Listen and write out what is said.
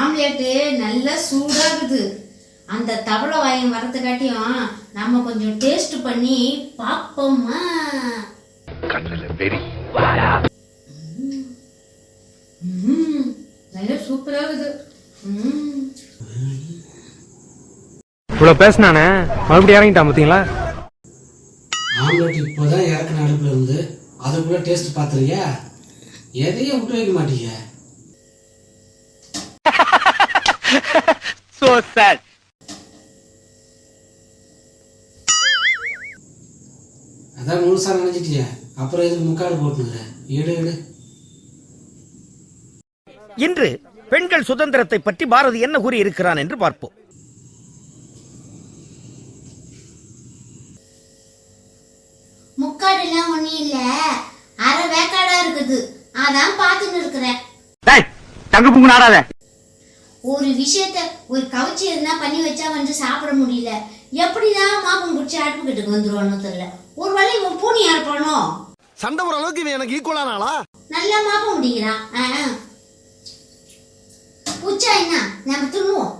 Omelette நல்லா சூடாகுது. அந்த தவளை வாயம் வரதுக்காட்டியும் நம்ம கொஞ்சம் டேஸ்ட் பண்ணி பார்ப்போமா? கண்ணுல வெறி. நல்லா சூப்பராகுது. ம் இவ்வளவு பேசினானே? மறுபடியும் இறங்கிட்டான் பாத்தீங்களா? ஆம்லெட் இப்போதான் இறக்குன அடுப்புல இருந்து. அதுக்குள்ள டேஸ்ட் பாத்துறீங்க எதையும் விட்டு வைக்க மாட்டீங்க. சோ சாட் அதான் முழுசா நினைச்சிட்டிய. அப்புறம் எதுக்கு முக்காடு போட்டுங்கிற எடு எடு. இன்று பெண்கள் சுதந்திரத்தை பற்றி பாரதி என்ன கூறி இருக்கிறான் என்று பார்ப்போம். முக்காடுலாம் ஒண்ணும் இல்ல. அரை வேக்காடா இருக்குது. அதான் பார்த்துன்னு இருக்கிறேன். தங்க பூங்கு நாடாத. ஒரு விஷயத்த ஒரு கவச்சி எதுனா பண்ணி வச்சா வந்து சாப்பிட முடியல. எப்படிதான் மாப்பம் குடிச்சு அடுப்புக்கிட்டுக்கு வந்துருவானோ தெரியல. ஒரு வேளை இவன் பூனியா இருப்பானோ சண்டை போற அளவுக்கு இவன் எனக்கு ஈக்குவலான ஆளா? நல்லா மாப்ப முடிக்கிறான். உச்சா என்ன? நம்ம துண்ணுவோம்